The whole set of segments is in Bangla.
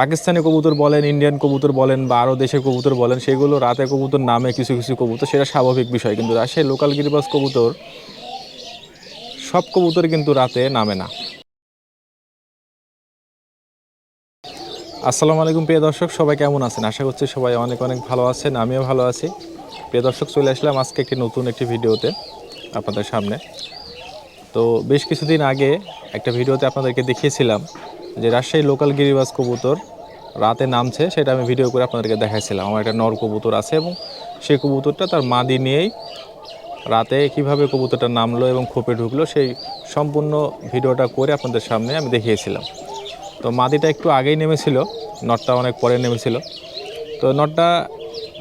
পাকিস্তানি কবুতর বলেন ইন্ডিয়ান কবুতর বলেন বা আরও দেশের কবুতর বলেন, সেগুলো রাতে কবুতর নামে কিছু কিছু কবুতর, সেটা স্বাভাবিক বিষয়। কিন্তু রাজশাহী লোকাল গিরিবাজ কবুতর, সব কবুতর কিন্তু রাতে নামে না। আসসালামু আলাইকুম প্রিয় দর্শক, সবাই কেমন আছেন? আশা করছি সবাই অনেক অনেক ভালো আছেন, আমিও ভালো আছি। প্রিয় দর্শক, চলে আসলাম আজকে একটি নতুন একটি ভিডিওতে আপনাদের সামনে। তো বেশ কিছুদিন আগে একটা ভিডিওতে আপনাদেরকে দেখিয়েছিলাম যে রাজশাহী লোকাল গিরিবাস কবুতর রাতে নামছে, সেটা আমি ভিডিও করে আপনাদেরকে দেখাইছিলাম। আমার একটা নর কবুতর আছে এবং সেই কবুতরটা তার মাদি নিয়েই রাতে কীভাবে কবুতরটা নামলো এবং খোপে ঢুকলো, সেই সম্পূর্ণ ভিডিওটা করে আপনাদের সামনে আমি দেখিয়েছিলাম। তো মাদিটা একটু আগেই নেমেছিল, নটটা অনেক পরে নেমেছিল। তো নটটা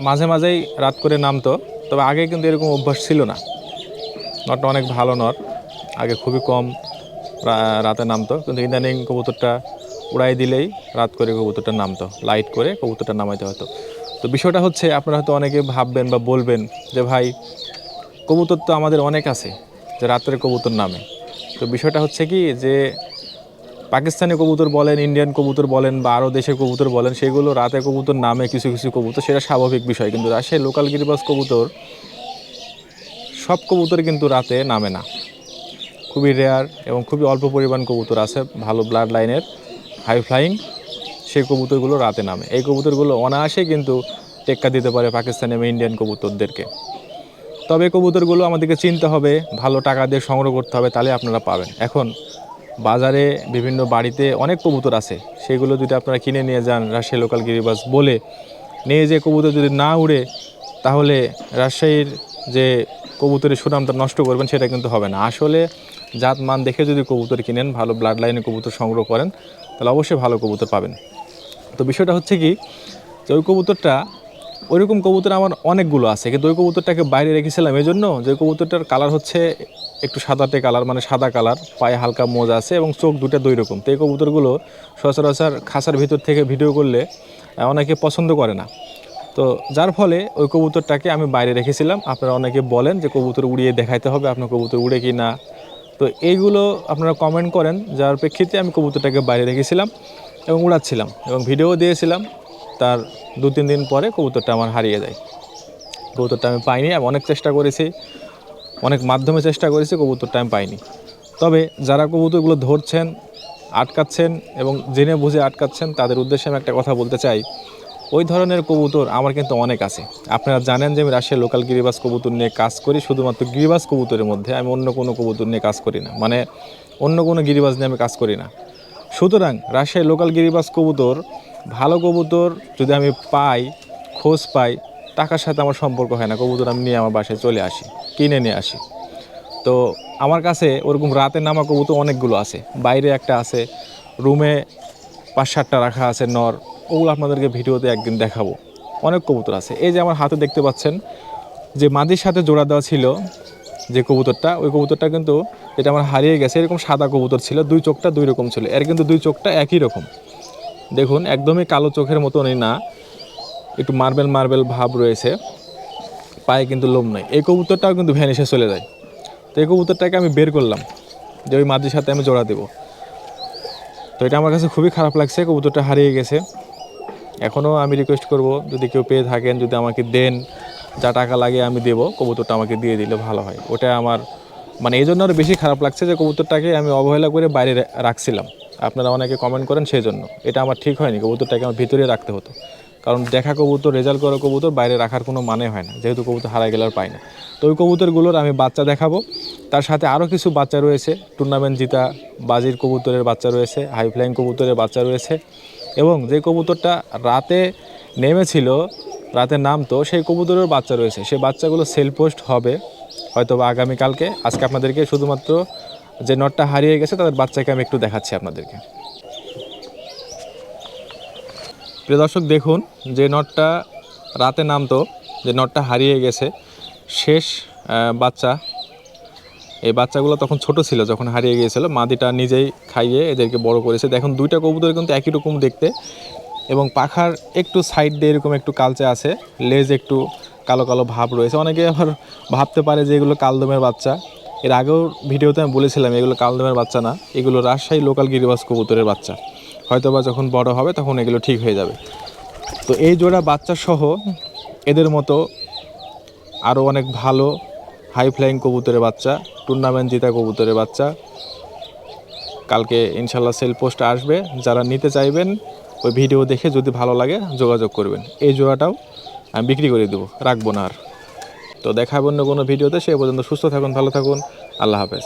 মাঝে মাঝেই রাত করে নামতো, তবে আগে কিন্তু এরকম অভ্যাস ছিল না। নটটা অনেক ভালো নট আগে খুবই কম রাতে নামতো। কিন্তু ইদানিং কবুতরটা উড়াই দিলেই রাত করে কবুতরটা নামতো লাইট করে কবুতরটা নামাইতে হতো। তো বিষয়টা হচ্ছে, আপনারা হয়তো অনেকে ভাববেন বা বলবেন যে, ভাই, কবুতর তো আমাদের অনেক আছে যে রাত্রে কবুতর নামে। তো বিষয়টা হচ্ছে কি যে, পাকিস্তানি কবুতর বলেন ইন্ডিয়ান কবুতর বলেন বা আরও দেশের কবুতর বলেন, সেগুলো রাতে কবুতর নামে কিছু কিছু কবুতর, সেটা স্বাভাবিক বিষয়। কিন্তু রাজশাহী লোকাল গিরিবাজ কবুতর, সব কবুতর কিন্তু রাতে নামে না। খুবই রেয়ার এবং খুবই অল্প পরিমাণ কবুতর আছে, ভালো ব্লাড লাইনের হাই ফ্লাইং সেই কবুতরগুলো রাতে নামে। এই কবুতরগুলো অনায়াসে কিন্তু টেক্কা দিতে পারে পাকিস্তানি এবং ইন্ডিয়ান কবুতরদেরকে। তবে কবুতরগুলো আমাদেরকে চিনতে হবে, ভালো টাকা দিয়ে সংগ্রহ করতে হবে, তাহলে আপনারা পাবেন। এখন, বাজারে বিভিন্ন বাড়িতে অনেক কবুতর আছে, সেগুলো যদি আপনারা কিনে নিয়ে যান রাজশাহী লোকাল গিরিবাস বলে, নিয়ে যে কবুতর যদি না উড়ে, তাহলে রাজশাহীর যে কবুতরের সুনামটা নষ্ট করবেন, সেটা কিন্তু হবে না। আসলে জাত মান দেখে যদি কবুতর কিনেন, ভালো ব্লাড লাইনে কবুতর সংগ্রহ করেন, তাহলে অবশ্যই ভালো কবুতর পাবেন। তো বিষয়টা হচ্ছে কি, যে ওই কবুতরটা, ওইরকম কবুতর আমার অনেকগুলো আছে, কিন্তু ওই কবুতরটাকে বাইরে রেখেছিলাম এই জন্য যে কবুতরটার কালার হচ্ছে একটু সাদাটে কালার মানে সাদা কালার পায়ে হালকা মোজ আছে এবং চোখ দুটো দুই রকম। তো এই কবুতরগুলো সচরাচর খাসার ভিতর থেকে ভিডিও করলে অনেকে পছন্দ করে না। তো যার ফলে ওই কবুতরটাকে আমি বাইরে রেখেছিলাম। আপনারা অনেকে বলেন যে কবুতর উড়িয়ে দেখাইতে হবে, আপনার কবুতর উড়ে কি না তো এইগুলো আপনারা কমেন্ট করেন, যার প্রেক্ষিতে আমি কবুতরটাকে বাইরে রেখেছিলাম এবং উড়াচ্ছিলাম এবং ভিডিও দিয়েছিলাম, তার দু তিন দিন পরে কবুতরটা আমার হারিয়ে যায়। কবুতরটা আমি পাইনি আমি অনেক চেষ্টা করেছি, অনেক মাধ্যমে চেষ্টা করেছি, কবুতরটা আমি পাইনি। তবে যারা কবুতরগুলো ধরছেন, আটকাচ্ছেন এবং জেনে বুঝে আটকাচ্ছেন, তাদের উদ্দেশ্যে আমি একটা কথা বলতে চাই। ওই ধরনের কবুতর আমার কিন্তু অনেক আছে। আপনারা জানেন যে আমি রাশিয়ার লোকাল গিরিবাস কবুতর নিয়ে কাজ করি, শুধুমাত্র গিরিবাস কবুতরের মধ্যে আমি অন্য কোনো কবুতর নিয়ে কাজ করি না। মানে অন্য কোনো গিরিবাস নিয়ে আমি কাজ করি না। সুতরাং রাজশাহী লোকাল গিরিবাস কবুতর, ভালো কবুতর যদি আমি পাই, খোঁজ পাই, টাকার সাথে আমার সম্পর্ক হয় না, কবুতর আমি নিয়ে আমার বাসায় চলে আসি, কিনে নিয়ে আসি। তো আমার কাছে ওরকম রাতে নামা কবুতর অনেকগুলো আছে। বাইরে একটা আছে, রুমে পাঁচ সাতটা রাখা আছে নর ওগুলো আপনাদেরকে ভিডিওতে একদিন দেখাবো। অনেক কবুতর আছে। এই যে আমার হাতে দেখতে পাচ্ছেন, যে মাদির সাথে জোড়া দেওয়া ছিল যে কবুতরটা, ওই কবুতরটা কিন্তু এটা আমার হারিয়ে গেছে। এরকম সাদা কবুতর ছিল, দুই চোখটা দুই রকম ছিল। এর কিন্তু দুই চোখটা একই রকম। দেখুন, একদমই কালো চোখের মতনই না। একটু মার্বেল মার্বেল ভাব রয়েছে। পায়ে কিন্তু লোম নেই। এই কবুতরটাও কিন্তু ভ্যানিশে চলে যায়। তো এই কবুতরটাকে আমি বের করলাম। যে ওই মাদির সাথে আমি জোড়া দেবো। তো এটা আমার কাছে খুবই খারাপ লাগছে। কবুতরটা হারিয়ে গেছে। এখনও আমি রিকোয়েস্ট করব, যদি কেউ পেয়ে থাকেন, যদি আমাকে দেন, যা টাকা লাগে আমি দেব, কবুতরটা আমাকে দিয়ে দিলে ভালো হয়। ওটা আমার মানে এই জন্য আরও বেশি খারাপ লাগছে যে কবুতরটাকে আমি অবহেলা করে বাইরে রাখছিলাম। আপনারা অনেকে কমেন্ট করেন সেই জন্য এটা আমার ঠিক হয়নি, কবুতরটাকে আমার ভিতরে রাখতে হতো। কারণ দেখা কবুতর রেজাল্ট করা কবুতর, বাইরে রাখার কোনো মানে হয় না। যেহেতু কবুতর হারাই গেলে আর পাই না। তো ওই কবুতরগুলোর আমি বাচ্চা দেখাবো। তার সাথে আরও কিছু বাচ্চা রয়েছে। টুর্নামেন্ট জিতা, বাজির কবুতরের বাচ্চা রয়েছে হাই ফ্লাইং কবুতরের বাচ্চা রয়েছে। এবং যে কবুতরটা রাতে নেমেছিল রাতে নামতো সেই কবুতরের বাচ্চা রয়েছে। সেই বাচ্চাগুলো সেল পোস্ট হবে হয়তো বা আগামীকালকে। আজকে আপনাদেরকে শুধুমাত্র যে নটটা হারিয়ে গেছে, তাদের বাচ্চাকে আমি একটু দেখাচ্ছি আপনাদেরকে। প্রিয় দর্শক, দেখুন, যে নটটা রাতে নামতো, যে নটটা হারিয়ে গেছে, শেষ বাচ্চা এই বাচ্চাগুলো তখন ছোট ছিল, যখন হারিয়ে গিয়েছিল, মাদিটা নিজেই খাইয়ে এদেরকে বড় করেছে। দেখুন, দুইটা কবুতর কিন্তু একই রকম দেখতে এবং পাখার একটু সাইড দিয়ে এরকম একটু কালচে আছে, লেজ একটু কালো কালো ভাব রয়েছে। অনেকে আবার ভাবতে পারে যে এগুলো কালদমের বাচ্চা। এর আগেও ভিডিওতে আমি বলেছিলাম, এগুলো কালদমের বাচ্চা না, এগুলো রাজশাহী লোকাল গিরিবাস কবুতরের বাচ্চা। হয়তো বা যখন বড় হবে, তখন এগুলো ঠিক হয়ে যাবে। তো এই জোড়া বাচ্চা সহ এদের মতো আরও অনেক ভালো হাই ফ্লাইং কবুতরের বাচ্চা টুর্নামেন্ট জিতা কবুতরের বাচ্চা। কালকে ইনশাল্লাহ সেল পোস্ট আসবে। যারা নিতে চাইবেন, ওই ভিডিও দেখে যদি ভালো লাগে, যোগাযোগ করবেন। এই জোড়াটাও আমি বিক্রি করে দেবো, রাখব না আর। তো দেখাবো অন্য কোনো ভিডিওতে সে পর্যন্ত সুস্থ থাকুন, ভালো থাকুন। আল্লাহ হাফেজ।